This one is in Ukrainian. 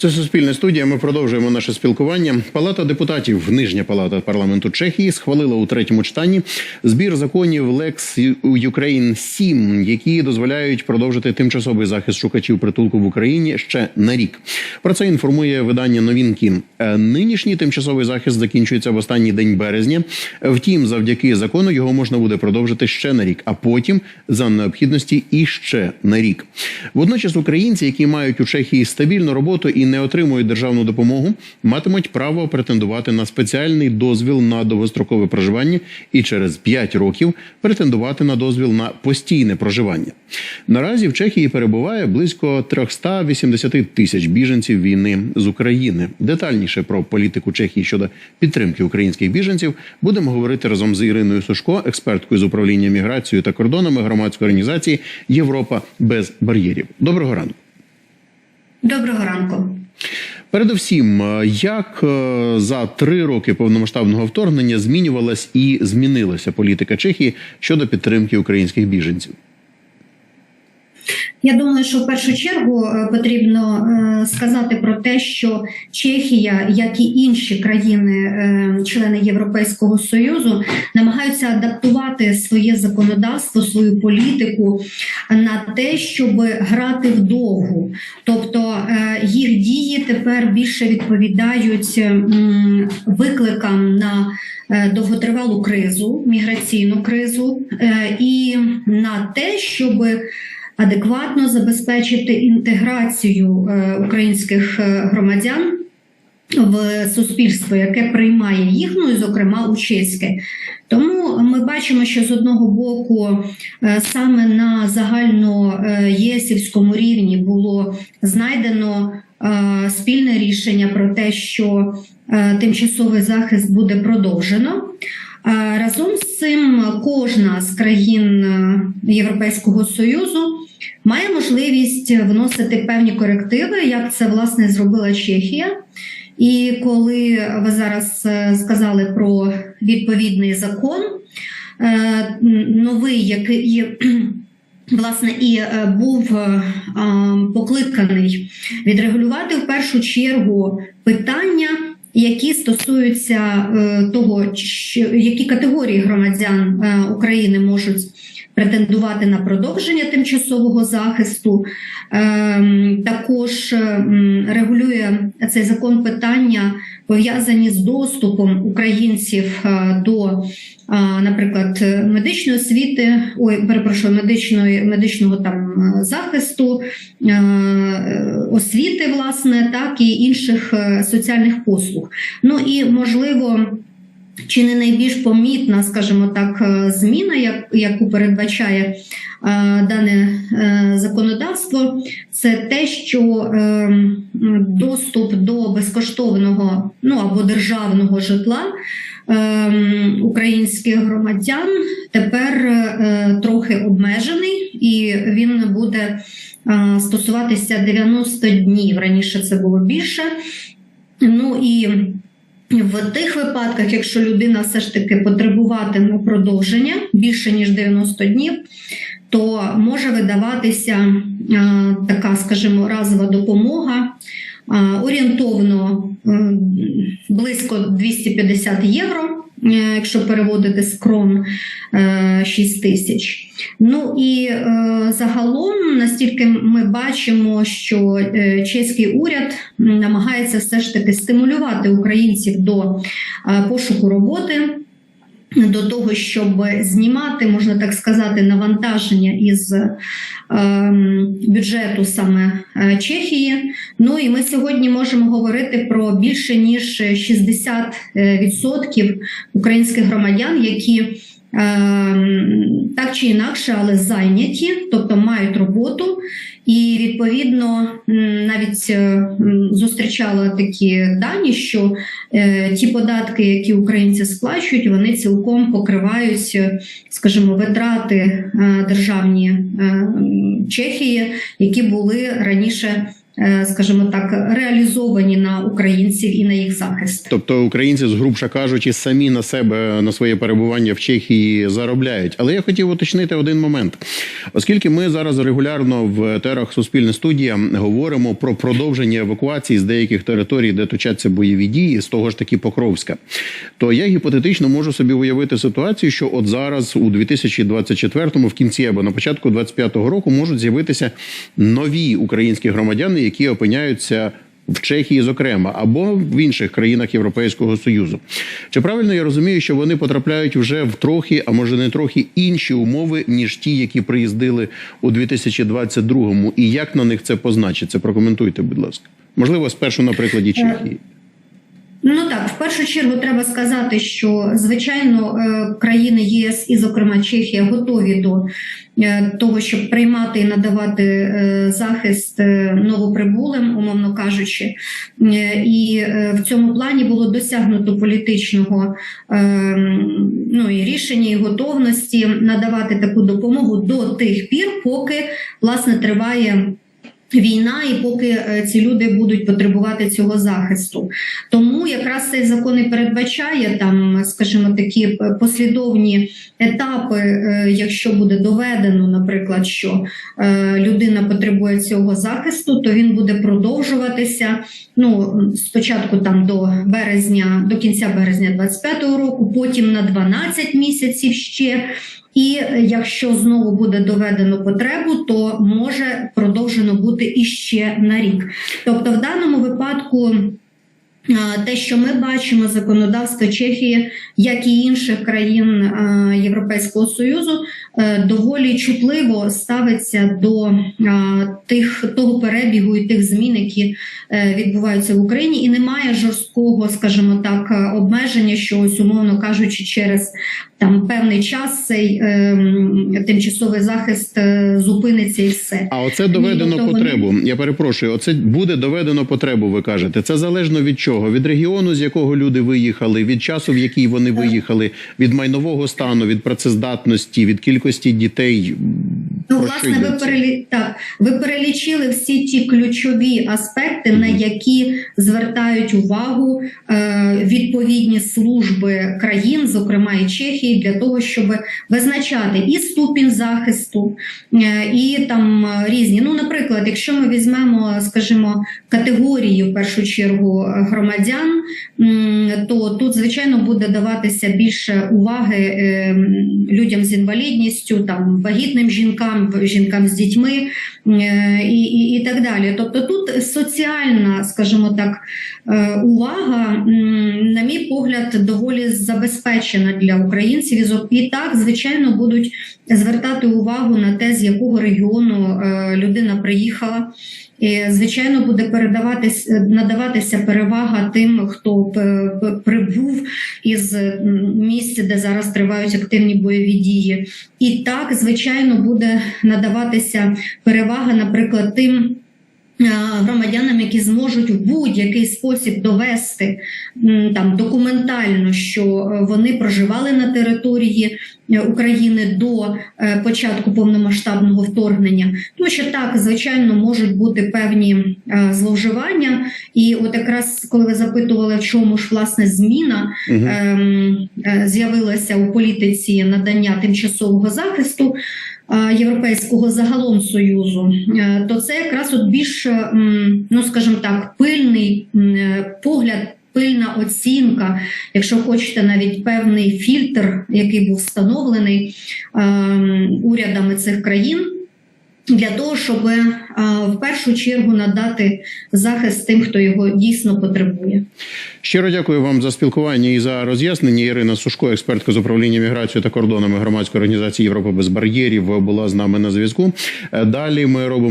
Це суспільна студія. Ми продовжуємо наше спілкування. Палата депутатів, нижня палата парламенту Чехії, схвалила у третьому читанні збір законів Lex Ukraine 7, які дозволяють продовжити тимчасовий захист шукачів притулку в Україні ще на рік. Про це інформує видання новинки. Е, Нинішній тимчасовий захист закінчується в останній день березня. Втім, завдяки закону його можна буде продовжити ще на рік, а потім за необхідності і ще на рік. Водночас українці, які мають у Чехії стабільну роботу і не отримують державну допомогу, матимуть право претендувати на спеціальний дозвіл на довгострокове проживання і через 5 років претендувати на дозвіл на постійне проживання. Наразі в Чехії перебуває близько 380 тисяч біженців війни з України. Детальніше про політику Чехії щодо підтримки українських біженців будемо говорити разом з Іриною Сушко, експерткою з управління міграцією та кордонами громадської організації Європа без бар'єрів. Доброго ранку. Доброго ранку. Передусім, е, як е, за три роки повномасштабного вторгнення змінювалась і змінилася політика Чехії щодо підтримки українських біженців? Я думаю, що в першу чергу е, потрібно е, сказати про те, що Чехія, як і інші країни, е, Європейського союзу, намагаються адаптувати своє законодавство, свою політику на те, щоб грати вдовгу. Тобто їх дії тепер більше відповідають викликам на довготривалу кризу, міграційну кризу, і на те, щоб адекватно забезпечити інтеграцію е, українських е, громадян в суспільство, яке приймає їх, ну і зокрема у чеське. Тому ми бачимо, що з одного боку е, саме на загально єсівському рівні було знайдено спільне рішення про те, що тимчасовий захист буде продовжено. Разом з цим кожна з країн Європейського союзу має можливість вносити певні корективи, як це власне зробила Чехія. І коли ви зараз е, сказали про відповідний закон, е, новий, який власне і е, був покликаний відрегулювати в першу чергу питання. Які стосуються того, які категорії громадян України можуть претендувати на продовження тимчасового захисту. Ем, також ем, регулює цей закон питання, пов'язані з доступом українців е, до, е, наприклад, медичної освіти, ой, перепрошую, медичної медичного там е, захисту, освіти, власне, так і інших соціальних послуг. Ну і можливо. Чи не найбільш помітна, скажімо так, е, зміна, яку передбачає е, дане е, законодавство, це те, що доступ до безкоштовного ну або державного житла українських громадян тепер трохи обмежений, і він буде стосуватися 90 днів. Раніше це було більше. Ну і в тих випадках, якщо людина все ж таки потребуватиме продовження більше ніж 90 днів, то може видаватися така, скажімо, разова допомога орієнтовно близько 250 євро. Е, якщо переводити з крон 6 е, тисяч. Ну і е, загалом, настільки ми бачимо, що чеський уряд намагається все ж таки стимулювати українців до пошуку роботи до того, щоб знімати, можна так сказати, навантаження із е, бюджету саме е, Чехії. Ну і ми сьогодні можемо говорити про більше ніж 60% українських громадян, які Ем, так чи інакше, але зайняті, тобто мають роботу, і відповідно навіть е, зустрічала такі дані, що е, ті податки, які українці сплачують, вони цілком покривають, е, скажімо, витрати державні Чехії, які були раніше скажімо так, реалізовані на українців і на їх захист. Тобто українці, згрубша кажучи, самі на себе на своє перебування в Чехії заробляють. Але я хотів уточнити один момент, оскільки ми зараз регулярно в терах Суспільне студія говоримо про продовження евакуації з деяких територій, де точаться бойові дії, з того ж таки Покровська, то я гіпотетично можу собі уявити ситуацію, що от зараз у 2024-му, в кінці або на початку 25-го року можуть з'явитися нові українські громадяни, які опиняються в Чехії, зокрема, або в інших країнах Європейського союзу. Чи правильно я розумію, що вони потрапляють вже в трохи, а може не трохи інші умови, ніж ті, які приїздили у 2022-му, і як на них це позначиться? Прокоментуйте, будь ласка. Можливо, спершу на прикладі Чехії. Ну так, в першу чергу треба сказати, що звичайно е, країни ЄС і, зокрема, Чехія, готові до е, того, щоб приймати і надавати е, захист новоприбулим, умовно кажучи. І в цьому плані було досягнуто політичного ну, і рішення і готовності надавати таку допомогу до тих пір, поки власне триває. Війна, і поки ці люди будуть потребувати цього захисту, тому якраз цей закон і передбачає там, скажімо, такі послідовні етапи, е, якщо буде доведено, наприклад, що е, людина потребує цього захисту, то він буде продовжуватися. Ну спочатку там до березня, до кінця березня 25-го року, потім на 12 місяців ще. І якщо знову буде доведено потребу, то може продовжено бути іще на рік. Тобто, в даному випадку. Те, що ми бачимо, законодавство Чехії, як і інших країн Європейського союзу, е, доволі чутливо ставиться до тих того перебігу і тих змін, які е, відбуваються в Україні, і немає жорсткого, скажімо так, обмеження, що ось умовно кажучи, через там певний час цей е, тимчасовий захист е, зупиниться і все. А оце доведено того, потребу. Я перепрошую, оце буде доведено потребу. Ви кажете. Це залежно від чого? Від регіону, з якого люди виїхали, від часу, в який вони виїхали, від майнового стану, від працездатності, від кількості дітей. Ну, власне, ви перелі... так, ви перелічили всі ті ключові аспекти, на які звертають увагу е, відповідні служби країн, зокрема і Чехії, для того, щоб визначати і ступінь захисту, е, і там різні. Ну, наприклад, якщо ми візьмемо, скажімо, категорії в першу чергу громадян, то тут, звичайно, буде даватися більше уваги е, людям з інвалідністю, там вагітним жінкам, в- жінкам з дітьми е, і, і, і так далі. Тобто тут соціальна, скажімо так, е, увага, на мій погляд, доволі забезпечена для українців. І так, звичайно, будуть звертати увагу на те, з якого регіону е, людина приїхала. І, звичайно, буде передаватись надаватися перевага тим, хто прибув із місця, де зараз тривають активні бойові дії. І так, звичайно, буде надаватися перевага, наприклад, тим. Е, Громадянам, які зможуть в будь-який спосіб довести там документально, що е, вони проживали на території е, України до початку повномасштабного вторгнення, тому що так, звичайно, можуть бути певні зловживання. І от якраз коли ви запитували, в чому ж власне зміна Мгм. ем, з'явилася у політиці надання тимчасового захисту. Європейського загалом союзу, то це якраз от більш, е, ну скажімо так, пильний е, погляд, пильна оцінка, якщо хочете, навіть певний фільтр, який був встановлений ем, урядами цих країн. Для того щоб е, в першу чергу надати захист тим, хто його дійсно потребує. Щиро дякую вам за спілкування і за роз'яснення. Ірина Сушко, експертка з управління міграцією та кордонами громадської організації Європа без бар'єрів, була з нами на зв'язку. Е, Далі ми робимо